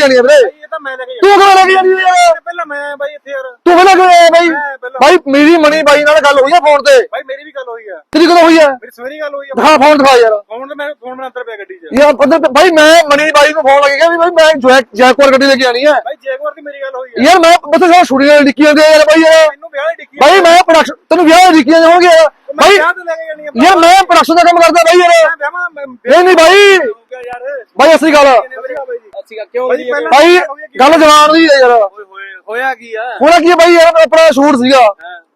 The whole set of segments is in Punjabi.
ਜਾਣੀ ਆ ਵੀਰੇ। ਇਹ ਤਾਂ ਮੈਂ ਲੈ ਕੇ ਤੂੰ ਕਿਵੇਂ ਲੈ ਕੇ ਜਾਣੀ ਆ ਯਾਰ? ਪਹਿਲਾਂ ਮੈਂ ਬਾਈ ਇੱਥੇ ਯਾਰ। ਤੂੰ ਕੇ ਬਾਈ? ਮੈਂ ਪਹਿਲਾਂ ਬਾਈ ਮੇਰੀ ਮਣੀ ਬਾਈ ਨਾਲ ਗੱਲ ਹੋਈ ਆ ਫੋਨ ਤੇ। ਬਾਈ ਮੇਰੀ ਵੀ ਗੱਲ ਹੋਈ ਆ। ਤੇਰੀ ਕਦੋਂ ਹੋਈ ਆ? ਮੇਰੀ ਸਵੇਰੀ ਗੱਲ ਹੋਈ ਆ ਦਿਖਾ ਫੋਨ ਦਿਖਾ ਯਾਰ। ਫੋਨ ਤੇ ਮੈਂ ਫੋਨ ਮੈਂ ਅੰਦਰ ਪਿਆ ਗੱਡੀ 'ਚ। ਯਾਰ ਪਤਾ ਤੇ- ਬਾਈ ਮੈਂ ਮਣੀ ਬਾਈ ਨੂੰ ਫੋਨ ਲੱਗੇਗਾ ਵੀ ਬਾਈ ਮੈਂ ਜੈਕ ਜੈਕਵਾਰ ਗੱਡੀ ਲੈ ਕੇ ਆਣੀ ਆ। ਬਾਈ ਜੈਗਵਾਰ ਦੀ ਮੇਰੀ ਗੱਲ ਹੋਈ ਆ। ਯਾਰ ਮੈਂ ਪਤਾ ਸਾਰਾ ਛੁੱਟੀਆਂ ਡਿੱਕੀ ਜਾਂਦੇ ਆ ਯਾਰ ਬਾਈ ਯਾਰ। ਮੈਨੂੰ ਵਿਆਹ ਦੀ ਡਿੱਕੀ ਬਾਈ ਮੈਂ ਪ੍ਰੋਡਕਸ਼ਨ ਤੈਨੂੰ ਵਿਆਹ ਡਿੱਕੀਆਂ ਯਾਰ। ਮੈਂ ਬਾਈ ਵਿਆਹ ਤੇ ਲੈ ਕੇ ਜਾਣੀ ਆ। ਯਾਰ ਮੈਂ ਪ੍ਰੋਡਕਸ਼ਨ ਦਾ ਕੰਮ ਕਰਦਾ ਬਾਈ ਯਾਰ। ਮੈਂ ਵਿਆਹਾਂ ਮੈਂ ਨਹੀਂ ਨਹੀਂ ਬਾਈ। ਯਾਰ। ਬਾਈ ਅਸਲੀ ਗੱਲ ਵਧੀਆ ਬਾਈ ਜੀ? ਅਸੀਂ ਕਿਉਂ ਬਾਈ ਨਹੀਂ ਪਹਿਲਾਂ ਬਾਈ ਗੱਲ ਜਵਾਨ ਦੀ ਹੈ ਯਾਰ। ਹੋਏ ਹੋਏ ਹੋਇਆ ਕੀ ਆ? ਹੁਣ ਕੀ ਹੈ ਬਾਈ ਯਾਰ ਆਪਣਾ ਸ਼ੂਟ ਸੀਗਾ।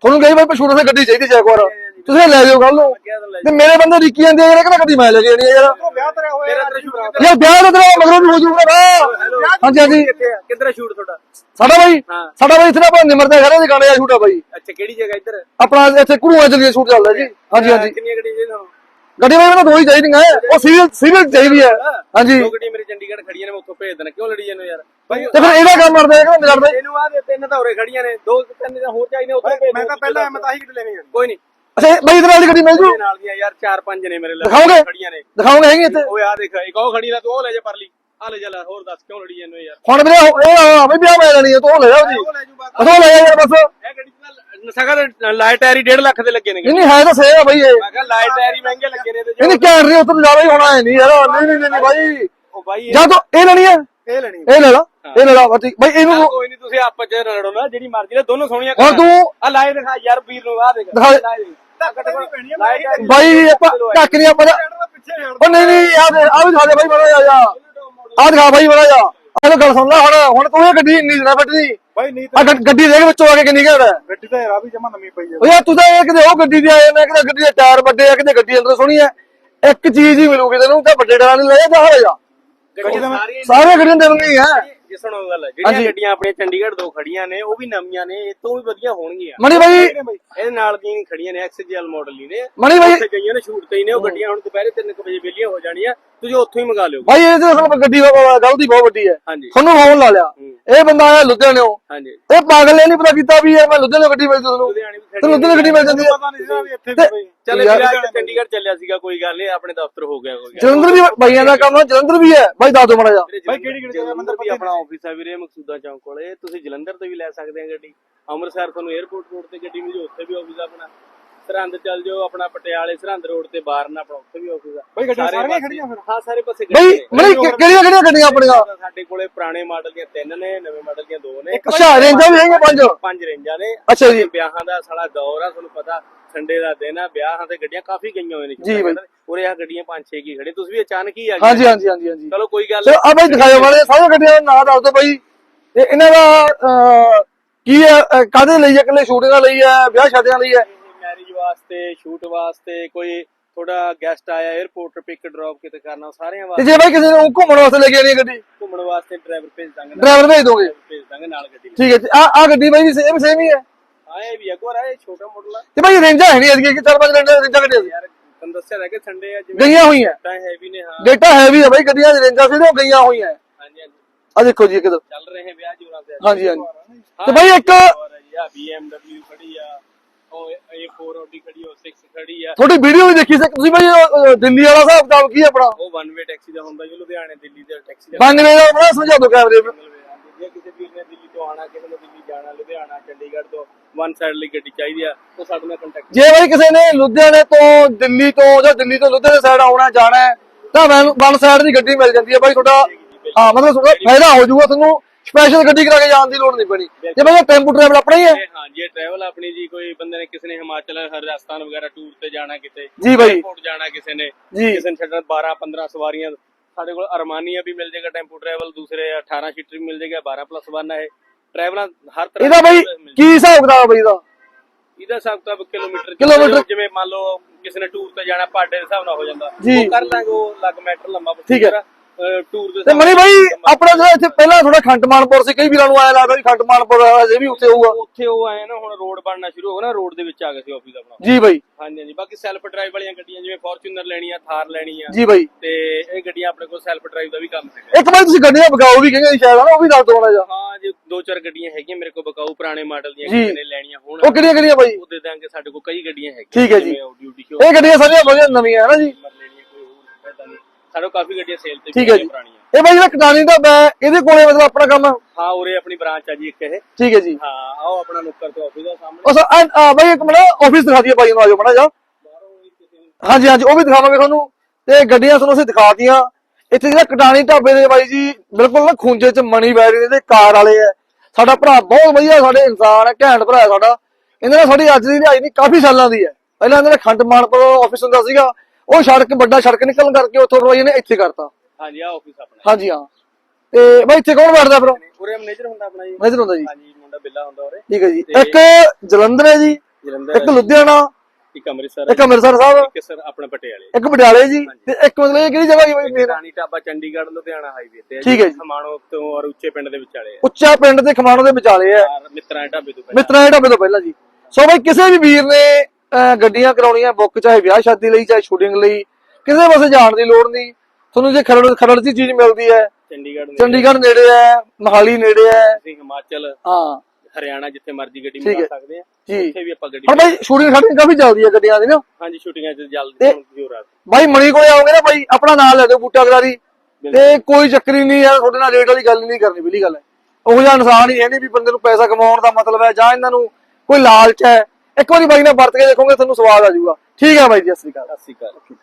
ਤੁਹਾਨੂੰ ਕਹੀ ਬਾਈ ਸ਼ੂਟ ਤੇ ਗੱਡੀ ਚਾਹੀਦੀ ਜੈਕਵਾਰ ਤੁਸੀਂ ਲੈ ਜਾਓ ਕੱਲ ਨੂੰ। ਤੇ ਮੇਰੇ ਬੰਦੇ ਡਿੱਕੀ ਜਾਂਦੇ ਆ ਯਾਰ ਕਿਹੜਾ ਗੱਡੀ ਮੈਂ ਲੈ ਕੇ ਆ ਯਾਰ। ਵਿਆਹ ਤੇਰਾ ਹੋਇਆ ਤੇਰਾ ਸ਼ੂਟ ਯਾਰ ਵਿਆਹ ਦਾ ਤੇਰਾ ਮਗਰੋਂ ਵੀ ਹੋ ਜਾਊਗਾ ਨਾ। ਹਾਂਜੀ ਹਾਂਜੀ। ਕਿੱਥੇ ਆ? ਕਿੱਧਰ ਸ਼ੂਟ ਤੁਹਾਡਾ? ਸਾਡਾ ਬਾਈ ਹਾਂ। ਸਾਡਾ ਬਾਈ ਇੱਥੇ ਨਾ ਆਪਾਂ ਨਿਮਰਦੇ ਘਰੇ ਦੇ ਗਾਣੇ ਆ ਸ਼ੂਟ ਆ ਬਾਈ। ਅੱਛਾ ਕਿਹੜੀ ਜਗ੍ਹਾ ਇੱਧਰ? ਆਪਣਾ ਇੱਥੇ ਕੁੜੂਆਂ ਚੱਲੀਏ ਸ਼ੂਟ ਚੱਲਦਾ ਜੀ। ਹਾਂਜੀ ਹਾਂਜੀ। ਕਿੰਨੀਆਂ ਗੱਡੀਆਂ ਜੀ ਤੁਹਾਨੂੰ? ਗੱਡੀ ਬਾਈ ਮੈਨੂੰ ਦੋ ਹੀ ਚਾਹੀਦੀਆਂ ਉਹ ਸੀਰੀਅਲ ਸੀਰੀਅਲ ਚਾਹੀਦੀ ਹੈ। ਹਾਂਜੀ। ਦੋ ਗੱਡੀਆਂ ਮੇਰੇ ਚੰਡੀਗੜ੍ਹ ਖੜੀਆਂ ਨੇ ਮੈਂ ਉੱਥੋਂ ਭੇਜ ਦੇਣਾ। ਕਿਉਂ ਲੜੀ ਜਾਂਦੇ ਯਾਰ? ਬਾਈ ਤੇ ਫਿਰ ਇਹਦਾ ਕੰਮ ਕਰਦੇ ਕਿਉਂ ਨਹੀਂ ਕਰਦੇ ਇਹਨੂੰ ਆ ਦੇ ਤਿੰਨ ਤਾਂ ਉਰੇ ਖੜੀਆਂ ਨੇ। ਦੋ ਤਿੰਨ ਤਾਂ ਹੋਰ ਚਾਹੀਦੇ ਉੱਥੋਂ ਭੇਜ ਮੈਂ ਤਾਂ ਪਹਿਲਾਂ ਮੈਂ ਤਾਂ ਹੀ ਗੱਡੀ ਲੈਣੀ ਆ। ਕੋਈ ਨਹੀਂ। ਅੱਛਾ ਬਾਈ ਇਧਰ ਵਾਲੀ ਗੱਡੀ ਮਿਲ ਜੂ? ਇਹਦੇ ਨਾਲ ਦੀਆਂ ਯਾਰ ਚਾਰ ਪੰਜ ਨੇ ਮੇਰੇ ਦਿਖਾਓਗੇ? ਖੜੀਆਂ ਨੇ। ਦਿਖਾਉਂਗੇ ਹੈਗੀ ਇੱਥੇ? ਓਏ ਆ ਦੇਖ ਇੱਕ ਉਹ ਖੜੀ ਨਾ ਤੂੰ ਉਹ ਲੈ ਜਾ ਪਰਲੀ। ਆ ਹੋਰ ਦੱਸ ਕਿਉਂ ਲੜੀ ਜਾਂਦੇ ਹੋ ਯਾਰ? ਹੁਣ ਵੀਰੇ ਉਹ- ਇਹ ਆ ਵੀ ਵਿਆਹ ਮੈਂ ਲੈਣੀ ਹੈ ਤੂੰ ਲੈ ਜਾ ਉਹਦੀ। ਉਹ ਲੈ ਜੂ ਲੈ ਯਾਰ ਬਸ। ਇਹ ਗੱਡੀ ਤਾਂ ਸਗਾ ਦੇ ਲਾਈਟ ਟਾਇਰ ਹੀ 1.5 ਲੱਖ ਦੇ ਲੱਗੇ ਨੇ ਨਹੀਂ ਨਹੀਂ ਹੈ ਤਾਂ ਸੇਵਾ ਬਾਈ ਇਹ। ਮੈਂ ਕਿਹਾ ਲਾਈਟ ਟਾਇਰ ਹੀ ਮਹਿੰਗੇ ਲੱਗੇ ਨੇ ਤੇ ਇਹ ਨਹੀਂ ਕਹਿ ਰਹੀ ਉੱਥੇ ਜ਼ਿਆਦਾ ਹੀ ਹੋਣਾ ਹੈ ਨਹੀਂ ਯਾਰ। ਨਹੀਂ ਨਹੀਂ ਨਹੀਂ ਬਾਈ। ਉਹ ਬਾਈ ਜਾਂ ਤੂੰ ਇਹ ਲੈਣੀ ਹੈ। ਇਹ ਲੈਣੀ ਇਹ ਲੈ ਲਾ ਇਹ ਲੈ ਲਾ ਬਾਈ ਬਾਈ ਇਹਨੂੰ ਕੋਈ ਨਹੀਂ ਤੁਸੀਂ ਆਪਸ ਚ ਲੜੋ ਨਾ ਜਿਹੜੀ ਮਰਜ਼ੀ ਨੇ ਦੋਨੋਂ ਸੋਹਣੀਆਂ ਹੁਣ ਤੂੰ ਆ ਲਾਏ ਦਿਖਾ ਯਾਰ ਵੀਰ ਨੂੰ ਆ ਦੇਖ। ਦਿਖਾ। ਲਾਈਟ ਬਾਈ ਆਪਾਂ ਢੱਕ ਨਹੀਂ ਆਪਾਂ ਪਿੱਛੇ ਹਟ ਉਹ ਨਹੀਂ ਨਹੀਂ ਆ ਦੇ ਆ ਵੀ ਦਿਖਾ ਦੇ ਬਾਈ ਬੜਾ ਜਾ ਆ ਦਿਖਾ ਬਾਈ ਬੜਾ ਜਾ ਇਹਨੂੰ ਗੱਲ ਸੁਣ ਲੈ ਹੁਣ ਹੁਣ ਤੂੰ ਇਹ ਗੱਡੀ ਇੰਨੀ ਨਾ ਫੱਟਦੀ ਬਾਈ ਨਹੀਂ ਆ ਗੱਡ- ਗੱਡੀ ਦੇਖ ਵਿੱਚੋਂ ਆ ਕੇ ਕਿੰਨੀ ਘੜ ਹੈ? ਗੱਡੀ ਤਾਂ ਯਾਰ ਆ ਵੀ ਜਮਾ ਨਵੀਂ ਪਈ ਆ ਉਹ ਯਾਰ ਤੂੰ ਤਾਂ ਇਹ ਕਿਤੇ ਉਹ ਗੱਡੀ ਦੇ ਆਏ ਨੇ ਕਿਤੇ ਗੱਡੀ ਦੇ ਟਾਇਰ ਵੱਡੇ ਆ ਕਿਤੇ ਗੱਡੀ ਅੰਦਰ ਸੋਹਣੀ ਹੈ। ਇੱਕ ਚੀਜ਼ ਹੀ ਮਿਲੂਗੀ ਤੈਨੂੰ ਤੇ ਵੱਡੇ ਟਾਇਰਾਂ ਨਹੀਂ ਲੈ ਜਾ ਜਾ ਜਾ। ਸਾਰੀਆਂ ਸਾਰੇ ਗੱਡੀਆਂ ਦੇਣਗੇ ਹੈ ਜੇ ਸੁਣੋ ਗੱਲ ਜਿਹੜੀਆਂ ਗੱਡੀਆਂ ਆਪਣੇ ਚੰਡੀਗੜ੍ਹ ਦੋ ਖੜੀਆਂ ਨੇ ਉਹ ਵੀ ਨਵੀਆਂ ਨੇ ਇਹ ਤੋਂ ਵੀ ਵਧੀਆ ਹੋਣਗੀਆਂ। ਮਣੀ ਬਾਈ ਇਹਦੇ ਨਾਲ ਦੀਆਂ ਹੀ ਖੜੀਆਂ ਨੇ ਐਕਸਜੀਐਲ ਮਾਡਲ ਹੀ ਨੇ। ਮਣੀ ਬਾਈ ਉੱਥੇ ਗਈਆਂ ਨੇ ਸ਼ੂਟ ਤੇ ਹੀ ਨੇ ਉਹ ਗੱਡੀਆਂ ਹੁਣ ਦੁਪਹਿਰੇ 3 ਵਜੇ ਵਿਹਲੀਆਂ ਹੋ ਜਾਣੀਆਂ ਤੁਸੀਂ ਉੱਥੋਂ ਹੀ ਮੰਗਾ ਲਿਓ। ਬਾਈ ਇਹ ਤੇ ਸਾਨੂੰ ਗੱਡੀ ਵਾ- ਗਲਤੀ ਬਹੁਤ ਵੱਡੀ ਹੈ। ਹਾਂਜੀ। ਤੁਹਾਨੂੰ ਫੋਨ ਲਾ ਲਿਆ। ਇਹ ਬੰਦਾ ਆਇਆ ਲੁਧਿਆਣੇੋਂ। ਹਾਂਜੀ। ਇਹ ਪਾਗਲ ਨੇ ਨਹੀਂ ਪਤਾ ਕੀਤਾ ਵੀ ਮੈਂ ਲੁਧਿਆਣੇ ਗੱਡੀ ਜੂ ਤੁਹਾਨੂੰ। ਲੁਧਿਆਣੇ ਵੀ ਤੇ ਲੁਧਿਆਣੇ ਗੱਡੀ ਮਿਲ ਜਾਂਦੀ ਹੈ ਪਤਾ ਨਹੀਂ ਸੀ ਵੀ ਇੱਥੇ ਬਈ ਚੱਲ ਯਾਰ- ਵੀਰਾ ਅੱਜ ਚੰਡੀਗੜ੍ਹ ਚੱਲਿਆ ਸੀਗਾ ਕੋਈ ਗੱਲ ਨਹੀਂ ਆਪਣੇ ਦਫ਼ਤਰ ਹੋ ਗਿਆ ਕੋਈ ਗੱਲ ਜਲੰਧਰ ਵੀ ਬਾਈਆਂ ਦਾ ਕੰਮ ਹੈ ਜਲੰਧਰ ਵੀ ਹੈ। ਬਾਈ ਦੱਸ ਦੋ ਮਾੜਾ ਜਾ ਬਾਈ ਕਿਹੜੀ ਕਿਹੜੀ ਜਗ੍ਹਾ ਜਲੰਧਰ ਵੀ ਆਪਣਾ ਆਫਿਸ ਹੈ ਵੀਰੇ ਮਕਸੂਦਾ ਚੌਂਕ ਕੋਲੇ। ਤੁਸੀਂ ਜਲੰਧਰ ਤੋਂ ਵੀ ਲੈ ਸਕਦੇ ਆ ਗੱਡੀ। ਅੰਮ੍ਰਿਤਸਰ ਤੁਹਾਨੂੰ 에어ਪੋਰਟ ਰੋਡ ਤੇ ਗੱਡੀ ਮਿਲ ਜੂ ਉੱਥੇ ਵੀ ਆਫਿਸ ਆਪਣਾ। ਸਰਹੰਦ ਚੱਲ ਜਾਓ ਆਪਣਾ ਪਟਿਆਲੇ ਸਰਹੰਦ ਰੋਡ ਤੇ ਬਾਰਨ ਆਪਣਾ ਉੱਥੇ ਵੀ ਆਫਿਸ ਆ ਬਾਈ ਗੱਡੀਆਂ ਸਾਰੇ ਸਾਰੀਆਂ ਖੜੀਆਂ ਫਿਰ? ਹਾਂ ਸਾਰੇ ਪਾਸੇ ਬਈ ਨੇ। ਮਣੀ ਕਿਹੜੀਆਂ ਕਿਹੜੀਆਂ ਗੱਡੀਆਂ ਆਪਣੀਆਂ? ਸਾਡੇ ਕੋਲੇ ਪੁਰਾਣੇ ਮਾਡਲ ਦੀਆਂ ਤਿੰਨ ਨੇ ਨਵੇਂ ਮਾਡਲ ਦੀਆਂ ਦੋ ਨੇ। ਅੱਛਾ ਰੇਂਜਾਂ ਵੀ ਹੈਗੀਆਂ ਪੰਜ? ਪੰਜ ਰੇਂਜਾਂ ਨੇ। ਅੱਛਾ ਜੀ। ਵਿਆਹਾਂ ਦਾ ਸਾਲਾ ਦੌਰ ਆ ਤੁਹਾਨੂੰ ਪਤਾ ਸੰਡੇ ਦਾ ਦਿਨ ਆ ਵਿਆਹਾਂ ਤੇ ਗੱਡੀਆਂ ਕਾਫੀ ਗਈਆਂ ਹੋਏ ਨੇ ਜੀ ਬਾਈ। ਉਰੇ ਆ ਗੱਡੀਆਂ ਪੰਜ ਛੇ ਕੀ ਖੜੇ। ਤੁਸੀਂ ਵੀ ਅਚਾਨਕ ਹੀ ਆ ਗਏ। ਹਾਂਜੀ ਹਾਂਜੀ ਹਾਂਜੀ ਹਾਂਜੀ। ਚਲੋ ਕੋਈ ਗੱਲ ਚਲੋ ਆ ਬਾਈ ਦਿਖਾਇਓ ਵਾਲੇ ਸਾਰੇ ਗੱਡੀਆਂ ਦਾ ਨਾਂ ਦੱਸ ਦਿਓ ਬਾਈ। ਇਹ ਇਹਨਾਂ ਦਾ ਅਹ, ਕੀ ਹੈ ਅਹ, ਕਾਹਦੇ ਲਈ ਹੈ ਇਕੱਲੇ ਸ਼ੂਟਿੰਗਾਂ ਲਈ ਹੈ ਵਿਆਹ ਸ਼ਾਦੀਆਂ ਲਈ ਹੈ? ਵਾਸਤੇ ਸ਼ੂਟ ਵਾਸਤੇ ਕੋਈ ਥੋੜਾ ਗੈਸਟ ਆਇਆ 에어ਪੋਰਟ ਪਿਕ ਡ੍ਰੌਪ ਕਿਤੇ ਕਰਨਾ ਸਾਰਿਆਂ ਤੇ ਵਾਸਤੇ ਜੇ ਬਾਈ ਕਿਸੇ ਨੂੰ ਘੁੰਮਣ ਵਾਸਤੇ ਲੈ ਕੇ ਆਣੀ ਗੱਡੀ? ਘੁੰਮਣ ਵਾਸਤੇ ਡਰਾਈਵਰ ਭੇਜ ਦਾਂਗੇ ਨਾਲ। ਡਰਾਈਵਰ ਭੇਜ ਦੋਗੇ? ਭੇਜ ਦਾਂਗੇ ਨਾਲ ਗੱਡੀ ਠੀਕ ਹੈ ਜੀ। ਆ ਆ ਗੱਡੀ ਬਾਈ ਵੀ ਸੇਮ ਸੇਮ ਹੀ ਹੈ। ਆਏ ਵੀ ਅਗਵਾਰ ਆਏ ਛੋਟਾ ਮਾਡਲ ਆ। ਤੇ ਬਾਈ ਰੇਂਜਾਂ ਹੈ ਨਹੀਂ ਅਜੇ ਕਿ ਚਾਰ ਪੰਜ ਰੇਂਜਾਂ ਰੇਂਜਾਂ ਗੱਡੀਆਂ ਸੀ। ਯਾਰ ਤੁਹਾਨੂੰ ਦੱਸਿਆ ਰਿਹਾ ਕਿ ਆ ਜਿਵੇਂ ਗਈਆਂ ਹੋਈਆਂ। ਤਾਂ ਹੈਵੀ ਨੇ ਹਾਂ। ਡੇਟਾ ਹੈਵੀ ਹੈ ਬਾਈ ਗੱਡੀਆਂ ਦੀ ਰੇਂਜਾਂ ਸੀ ਤੇ ਉਹ ਗਈਆਂ ਹੋਈਆਂ। ਹਾਂਜੀ ਹਾਂਜੀ। ਆ ਦੇਖੋ ਜੀ ਕਿਦੋਂ ਚੱਲ ਰਹੇ ਵਿਆਹ ਜੂਰਾਂ ਤੇ। ਹਾਂਜੀ ਹਾਂਜੀ। ਤੇ ਬਾਈ ਇੱਕ ਆ BMW ਖੜੀ ਆ। A4 Audi ਖੜੀ ਉਹ 6 ਖੜੀ ਆ। ਤੁਹਾਡੀ ਵੀਡੀਓ ਵੀ ਦੇਖੀ ਸੀ? ਤੁਸੀਂ ਬਾਈ ਉਹ, ਅਹ, ਦਿੱਲੀ ਵਾਲਾ ਹਿਸਾਬ ਕਿਤਾਬ ਕੀ ਹੈ ਆਪਣਾ? ਉਹ ਵਨ ਵੇ ਟੈਕਸੀ ਦਾ ਹੁੰਦਾ ਜੀ ਲੁਧਿਆਣੇ ਦਿੱਲੀ ਦੇ ਟੈਕਸੀ ਦਾ। 92 ਦਾ ਬਣਾ ਸਮਝਾ ਦਿਓ ਕੈਮਰੇ ਨੂੰ। ਜੇ ਕਿਸੇ ਵੀਰ ਨੇ ਦਿੱਲੀ ਤੋਂ ਆਣਾ ਕਿਸੇ ਨੇ ਦਿੱਲੀ ਜਾਣਾ ਲੁਧਿਆਣਾ ਚੰਡੀਗੜ੍ਹ ਤੋਂ ਵਨ ਸਾਈਡ ਲਈ ਗੱਡੀ ਚਾਹੀਦੀ ਆ ਤਾਂ ਸਾਡੇ ਨਾਲ ਕੰਟੈਕਟ ਜੇ ਬਾਈ ਕਿਸੇ ਨੇ ਲੁਧਿਆਣੇ ਤੋਂ ਦਿੱਲੀ ਤੋਂ ਜਾਂ ਦਿੱਲੀ ਤੋਂ ਲੁਧਿਆਣੇ ਸਾਈਡ ਆਉਣਾ ਜਾਣਾ ਹੈ ਤਾਂ ਵਨ ਸਾਈਡ ਦੀ ਗੱਡੀ ਮਿਲ ਜਾਂਦੀ ਹੈ ਬਾਈ ਤੁਹਾਡਾ। ਹਾਂ। ਮਤਲਬ ਤੁਹਾਡਾ ਫਾਇਦਾ ਹੋ ਜਾਊਗਾ ਤੁਹਾਨੂੰ। ਸਪੈਸ਼ਲ ਗੱਡੀ ਕਰਾ ਕੇ ਜਾਣ ਦੀ ਲੋੜ ਨਹੀਂ ਪੈਣੀ। ਜੇ ਬਾਈ ਇਹ ਟੈਂਪੂ ਟਰੈਵਲ ਆਪਣਾ ਹੀ ਹੈ। ਹਾਂ ਜੀ ਟਰੈਵਲ ਆਪਣੀ ਜੀ ਕੋਈ ਬੰਦੇ ਨੇ ਕਿਸੇ ਨੇ ਹਿਮਾਚਲ ਰਾਜਸਥਾਨ ਵਗੈਰਾ ਟੂਰ ਤੇ ਜਾਣਾ ਕਿਤੇ ਜੀ ਬਾਈ 에어ਪੋਰਟ ਜਾਣਾ ਕਿਸੇ ਨੇ ਜੀ। ਕਿਸੇ ਨੇ ਛੱਡਣਾ 12 15 ਸਵਾਰੀਆਂ ਸਾਡੇ ਕੋਲ ਅਰਮਾਨੀਆ ਵੀ ਮਿਲ ਜਾਏਗਾ ਟੈਂਪੂ ਟਰੈਵਲ ਦੂਸਰੇ 18 ਸੀਟਰ ਵੀ ਮਿਲ ਜਾਏਗਾ 12 ਪਲੱਸ 1 ਹੈ ਟਰੈਵਲਾਂ ਹਰ ਤਰ੍ਹਾਂ ਇਹਦਾ ਬਾਈ ਦੀ ਮਿਲ ਕੀ ਹਿਸਾਬ ਕਿਤਾਬ ਹੈ ਬਾਈ ਇਹਦਾ? ਇਹਦਾ ਹਿਸਾਬ ਤਾਂ ਕਿਲੋਮੀਟਰ ਕਿਲੋਮੀਟਰ। ਜਿਵੇਂ ਮੰਨ ਲਓ ਕਿਸੇ ਨੇ ਟੂਰ ਤੇ ਜਾਣਾ ਪਾਡੇ ਦੇ ਹਿਸਾਬ ਨਾਲ ਹੋ ਜਾਂਦਾ। ਜੀ। ਉਹ ਕਰ ਲਾਂਗੇ ਉਹ ਲੱਗ ਮੈਟਰ ਲੰਮਾ ਠੀਕ ਹੈ। ਟੂਰ ਦੇ ਤੇ ਮਨੀ ਬਾਈ ਆਪਣਾ ਜਿਹੜਾ ਇੱਥੇ ਪਹਿਲਾਂ ਥੋੜਾ ਖੰਡਮਾਨਪੁਰ ਸੀ ਕਈ ਵੀਰਾਂ ਨੂੰ ਆਇਆ ਲੱਗਦਾ ਵੀ ਖੰਡਮਾਨਪੁਰ ਅਜੇ ਵੀ ਉੱਥੇ ਹੋਊਗਾ। ਉੱਥੇ ਉਹ ਆਏ ਨਾ ਹੁਣ ਰੋਡ ਬਣਨਾ ਸ਼ੁਰੂ ਹੋ ਗਿਆ ਨਾ ਰੋਡ ਦੇ ਵਿੱਚ ਆ ਗਏ ਸੀ ਆਫਿਸ ਆਪਣਾ। ਜੀ ਬਾਈ। ਹਾਂਜੀ ਹਾਂਜੀ ਬਾਕੀ ਸੈਲਫ ਡਰਾਈਵ ਵਾਲੀਆਂ ਗੱਡੀਆਂ ਜਿਵੇਂ ਫੋਰਚੂਨਰ ਲੈਣੀ ਆ ਥਾਰ ਲੈਣੀ ਆ ਜੀ ਬਾਈ। ਤੇ ਇਹ ਗੱਡੀਆਂ ਆਪਣੇ ਕੋਲ ਸੈਲਫ ਡਰਾਈਵ ਦਾ ਵੀ ਕੰਮ ਹੈਗਾ ਇੱਕ ਵਾਰ ਤੁਸੀਂ ਗੱਡੀਆਂ ਬਗਾਓ ਵੀ ਕਹਿੰਦੇ ਸ਼ਾਇਦ ਹਨਾ ਉਹ ਵੀ ਦੱਸ ਦੋ ਮਾੜਾ ਜਿਹਾ ਹਾਂ ਜੇ ਦੋ ਚਾਰ ਗੱਡੀਆਂ ਹੈਗੀਆਂ ਮੇਰੇ ਕੋਲ ਬਕਾਊ ਪੁਰਾਣੇ ਮਾਡਲ ਦੀਆਂ ਜੀ। ਕਿਸੇ ਨੇ ਲੈਣੀਆਂ ਹੋਣ ਉਹ ਕਿਹੜੀਆਂ ਕਿਹੜੀਆਂ ਬਾਈ? ਉਹ ਦੇ ਦਾਂਗੇ ਸਾਡੇ ਕੋਲ ਕਈ ਗੱਡੀਆਂ ਹੈਗੀਆਂ ਠੀਕ ਹੈ ਜੀ। ਇਹ ਗੱਡੀਆਂ ਸਾਰੀਆਂ ਵਧੀਆ ਨਵੀਆਂ ਹੈ ਨਾ ਜੀ? ਸਾਡੇ ਕੋਲ ਕਾਫੀ ਗੱਡੀਆਂ ਸੇਲ ਤੇ ਠੀਕ ਹੈ ਜੀ। ਪੁਰਾਣੀਆਂ। ਇਹ ਬਾਈ ਜਿਹੜਾ ਕਟਾਣੀ ਢਾਬਾ ਹੈ ਇਹਦੇ ਕੋਲੇ ਮਤਲਬ ਆਪਣਾ ਕੰਮ? ਹਾਂ ਉਰੇ ਆਪਣੀ ਬ੍ਰਾਂਚ ਆ ਜੀ ਇੱਕ ਇਹ। ਠੀਕ ਹੈ ਜੀ। ਹਾਂ ਆਓ ਆਪਣਾ ਨੁੱਕਰ ਤੇ ਆਫਿਸ ਦਾ ਸਾਹਮਣੇ। ਉਸ ਆ ਬਾਈ ਇੱਕ ਮਿੰਟ ਆਫਿਸ ਦਿਖਾ ਦਈਏ ਬਾਈ ਨੂੰ ਆਜੋ ਮੜਾ ਜਾ ਹਾਂਜੀ ਹਾਂਜੀ ਉਹ ਵੀ ਦਿਖਾਵਾਂਗੇ ਤੁਹਾਨੂੰ। ਤੇ ਗੱਡੀਆਂ ਤੁਹਾਨੂੰ ਅਸੀਂ ਦਿਖਾਤੀਆਂ ਇੱਥੇ ਜਿਹੜਾ ਕਟਾਣੀ ਢਾਬੇ ਦੇ ਬਾਈ ਜੀ ਬਿਲਕੁਲ ਨਾ ਖੂੰਜੇ ਚ ਮਣੀ ਬੈ ਨੇ ਤੇ ਕਾਰ ਵਾਲੇ ਆ ਸਾਡਾ ਭਰਾ ਬਹੁਤ ਵਧੀਆ ਸਾਡੇ ਇਨਸਾਨ ਹੈ ਘੈਂਟ ਭਰਾ ਹੈ ਸਾਡਾ। ਇਹਨਾਂ ਨਾਲ ਸਾਡੀ ਅੱਜ ਦੀ ਰਿਹਾਈ ਨਹੀਂ ਕਾਫੀ ਸਾਲਾਂ ਦੀ ਹੈ ਪਹਿਲਾਂ ਇਹਨਾਂ ਦਾ ਖੰਡ ਮਾਨਪੁਰ ਆਫਿਸ ਹੁੰਦਾ ਸੀਗਾ। ਉਹ ਸੜਕ ਵੱਡਾ ਸੜਕ ਨਿਕਲਣ ਕਰਕੇ ਉੱਥੋਂ ਰੋਈ ਨੇ ਇੱਥੇ ਕਰਤਾ। ਹਾਂਜੀ ਆ ਆਫਿਸ ਆਪਣਾ। ਹਾਂਜੀ ਹਾਂ। ਤੇ ਬਾਈ ਇੱਥੇ ਕੌਣ ਬੈਠਦਾ ਫਿਰ? ਉਰੇ ਮੈਨੇਜਰ ਹੁੰਦਾ ਆਪਣਾ ਜੀ। ਨਜ਼ਰ ਹੁੰਦਾ ਜੀ। ਹਾਂਜੀ ਮੁੰਡਾ ਬਿੱਲਾ ਹੁੰਦਾ ਉਰੇ। ਠੀਕ ਹੈ ਜੀ। ਇੱਕ ਜਲੰਧਰ ਹੈ ਜੀ। ਇੱਕ ਲੁਧਿਆਣਾ। ਇੱਕ ਅੰਮ੍ਰਿਤਸਰ ਇੱਕ ਅੰਮ੍ਰਿਤਸਰ ਸਾਹਿਬ। ਇੱਕ ਸਰ ਆਪਣਾ ਪਟਿਆਲੇ। ਇੱਕ ਪਟਿਆਲੇ ਜੀ। ਤੇ ਇੱਕ ਮਤਲਬ ਇਹ ਕਿਹੜੀ ਜਗ੍ਹਾ ਜੀ ਬਾਈ ਮੇਨ? ਰਾਣੀ ਢਾਬਾ ਚੰਡੀਗੜ੍ਹ ਲੁਧਿਆਣਾ ਹਾਈਵੇ ਤੇ ਠੀਕ ਹੈ ਜੀ। ਖਮਾਣੋ ਤੋਂ ਔਰ ਉੱਚੇ ਪਿੰਡ ਦੇ ਵਿਚਾਲੇ ਆ ਉੱਚਾ ਪਿੰਡ ਤੇ ਖਮਾਣੋ ਦੇ ਵਿਚਾਲੇ ਹੈ ਮਿੱਤਰਾਂ ਦੇ ਢਾਬੇ ਤੋਂ ਪਹਿਲਾਂ। ਮਿੱਤਰਾਂ ਦੇ ਢਾਬੇ ਤੋਂ ਪਹਿਲਾਂ ਜੀ। ਸੋ ਬਾਈ ਕਿਸੇ ਵੀ ਵੀਰ ਨੇ ਗੱਡੀਆਂ ਕਰਾਉਣੀਆਂ ਬੁੱਕ ਚਾਹੇ ਵਿਆਹ ਸ਼ਾਦੀ ਲਈ ਚਾਹੇ ਸ਼ੂਟਿੰਗ ਲਈ ਕਿਸੇ ਪਾਸੇ ਜਾਣ ਦੀ ਲੋੜ ਨਹੀਂ। ਤੁਹਾਨੂੰ ਜੇ ਖਰੜ ਖਰੜ ਦੀ ਚੀਜ਼ ਮਿਲਦੀ ਹੈ ਚੰਡੀਗੜ੍ਹ ਨੇੜੇ ਹੈ ਮਹਾਲੀ ਨੇੜੇ ਹੈ। ਹਿਮਾਚਲ ਹਾਂ। ਹਰਿਆਣਾ ਜਿੱਥੇ ਮਰਜ਼ੀ ਗੱਡੀ ਹੈ। ਸਕਦੇ ਆ ਉੱਥੇ ਵੀ ਆਪਾਂ ਗੱਡੀ ਹੁਣ ਬਾਈ ਸ਼ੂਟਿੰਗ ਸ਼ਾਟਿੰਗ ਕਾਫੀ ਚੱਲਦੀ ਹੈ ਗੱਡੀਆਂ ਦੀ ਨਾ। ਹਾਂਜੀ ਛੁੱਟੀਆਂ 'ਚ ਜਲਦੀ ਜੋਰ ਆ। ਬਾਈ ਮਣੀ ਕੋਲੇ ਆਓਗੇ ਨਾ ਬਾਈ ਆਪਣਾ ਨਾਮ ਲੈ ਦਿਓ ਬੂਟਾ ਗਰਾਰੀ ਤੇ ਕੋਈ ਚੱਕਰ ਹੀ ਨਹੀਂ ਯਾਰ ਤੁਹਾਡੇ ਨਾਲ ਰੇਟ ਵਾਲੀ ਗੱਲ ਨਹੀਂ ਕਰਨੀ ਬਿਲੀ ਗੱਲ ਹੈ। ਉਹ ਜਿਹਾ ਇਨਸਾਨ ਹੀ ਹੈ ਨਹੀਂ ਵੀ ਬੰਦੇ ਨੂੰ ਪੈਸਾ ਕਮਾਉਣ ਦਾ ਮਤਲਬ ਹੈ ਜਾਂ ਇਹਨਾਂ ਨੂੰ ਕੋਈ ਲਾਲਚ ਹੈ। ਇੱਕ ਵਾਰੀ ਬਾਈ ਨਾਲ ਵਰਤ ਕੇ ਦੇਖੋਗੇ, ਤੁਹਾਨੂੰ ਸਵਾਦ ਆ ਜਾਊਗਾ। ਠੀਕ ਆ ਬਾਈ ਜੀ, ਸਤਿ ਸ਼੍ਰੀ ਅਕਾਲ। ਸਤਿ ਸ਼੍ਰੀ ਅਕਾਲ।